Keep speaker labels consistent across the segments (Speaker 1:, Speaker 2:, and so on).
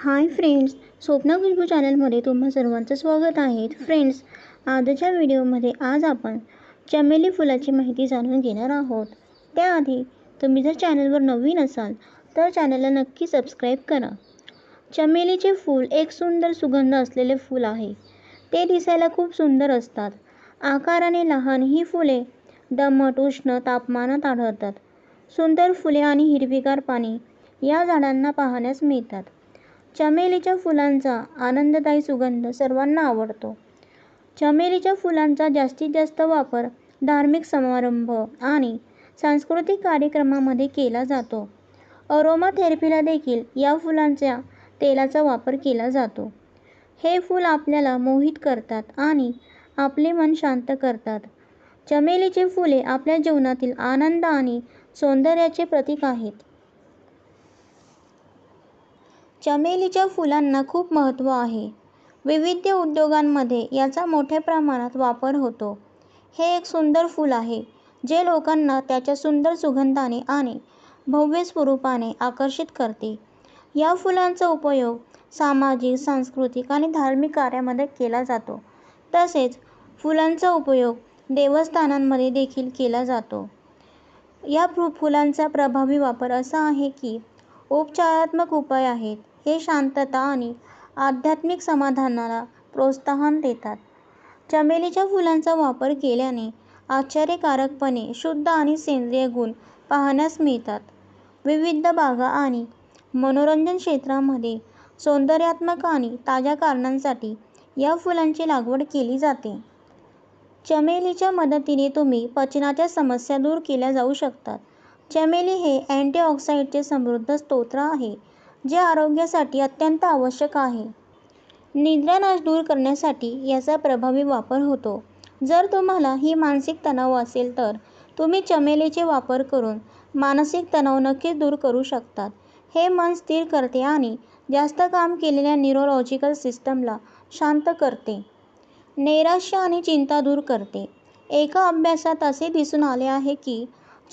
Speaker 1: Hi friends Swapna Khushboo चॅनलमध्ये तुम्हा सर्वांचं स्वागत आहे. फ्रेंड्स आजच्या व्हिडिओमध्ये आज आपण चमेली फुलाची माहिती जाणून घेणार आहोत. त्याआधी तुम्ही जर चॅनलवर नवीन असाल तर चॅनलला नक्की सबस्क्राईब करा. चमेलीचे फूल एक सुंदर सुगंध असलेले फूल आहे. ते दिसायला खूप सुंदर असतात. आकाराने लहान ही फुले दमट उष्ण तापमानात आढळतात. सुंदर फुले आणि हिरवीगार पाने या झाडांना पाहण्यास मिळतात. चमेलीच्या फुलांचा आनंददायी सुगंध सर्वांना आवडतो. चमेलीच्या फुलांचा जास्तीत जास्त वापर धार्मिक समारंभ आणि सांस्कृतिक कार्यक्रमामध्ये केला जातो. अरोमाथेरपीला देखील या फुलांच्या तेलाचा वापर केला जातो. हे फूल आपल्याला मोहित करतात आणि आपले मन शांत करतात. चमेलीची फुले आपल्या जीवनातील आनंद आणि सौंदर्याचे प्रतीक आहेत. चमेलीच्या फुलांना खूप महत्त्व आहे. विविध उद्योगांमध्ये याचा मोठ्या प्रमाणात वापर होतो. हे एक सुंदर फूल आहे जे लोकांना त्याच्या सुंदर सुगंधाने आणि भव्य स्वरूपाने आकर्षित करते. या फुलांचा उपयोग सामाजिक सांस्कृतिक आणि धार्मिक कार्यामध्ये केला जातो. तसेच फुलांचा उपयोग देवस्थानांमध्ये देखील केला जातो. या फु फुलांचा प्रभावी वापर असा आहे की उपचारात्मक उपाय आहेत. हे शांतता आणि आध्यात्मिक समाधानाला प्रोत्साहन देतात. चमेलीच्या फुलांचा वापर केल्याने आश्चर्यकारकपणे शुद्ध आणि सेंद्रिय गुण पाहण्यास मिळतात. विविध बागा आणि मनोरंजन क्षेत्रामध्ये सौंदर्यात्मक आणि ताज्या कारणांसाठी या फुलांची लागवड केली जाते. चमेलीच्या मदतीने तुम्ही पचनाच्या समस्या दूर केल्या जाऊ शकतात. चमेली हे अँटीऑक्सिडंटचे समृद्ध स्तोत्र आहे. जे आरोग्यासाठी अत्यंत आवश्यक आहे. निद्रानाश दूर करण्यासाठी याचा प्रभावी वापर होतो. जर तुम्हाला ही मानसिक तणाव असेल तर तुम्ही चमेलीचे वापर करून मानसिक तणाव नक्कीच दूर करू शकतात. हे मन स्थिर करते आणि जास्त काम केलेल्या न्यूरोलॉजिकल सिस्टमला शांत करते. नैराश्य आणि चिंता दूर करते. एका अभ्यासात असे दिसून आले आहे की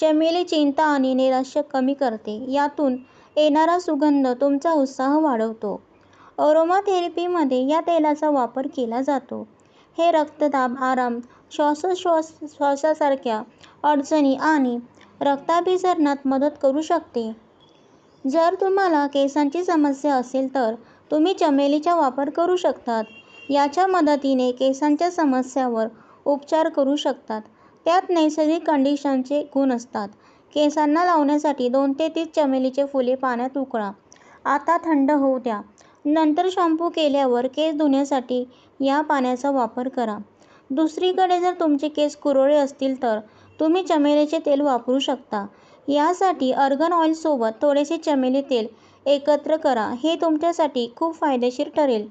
Speaker 1: चमेली चिंता आणि नैराश्य कमी करते. यातून येणारा सुगंध तुमचा उत्साह वाढवतो. ओरोमाथेरपीमध्ये या तेलाचा वापर केला जातो. हे रक्तदाब आराम श्वासोश्वास श्वासासारख्या अडचणी आणि रक्ताभिसरणात मदत करू शकते. जर तुम्हाला केसांची समस्या असेल तर तुम्ही चमेलीचा वापर करू शकतात. याच्या मदतीने केसांच्या समस्यावर उपचार करू शकतात. त्यात नैसर्गिक कंडिशनचे गुण असतात. केसांना लावण्यासाठी दोन ते तीस चमेलीचे फुले पाण्यात उकळा. आता थंड होऊ द्या. नंतर शॅम्पू केल्यावर केस धुण्यासाठी या पाण्याचा वापर करा. दुसरीकडे जर तुमचे केस कुरळे असतील तर तुम्ही चमेलीचे तेल वापरू शकता. यासाठी अर्गन ऑइलसोबत थोडेसे चमेली तेल एकत्र करा. हे तुमच्यासाठी खूप फायदेशीर ठरेल.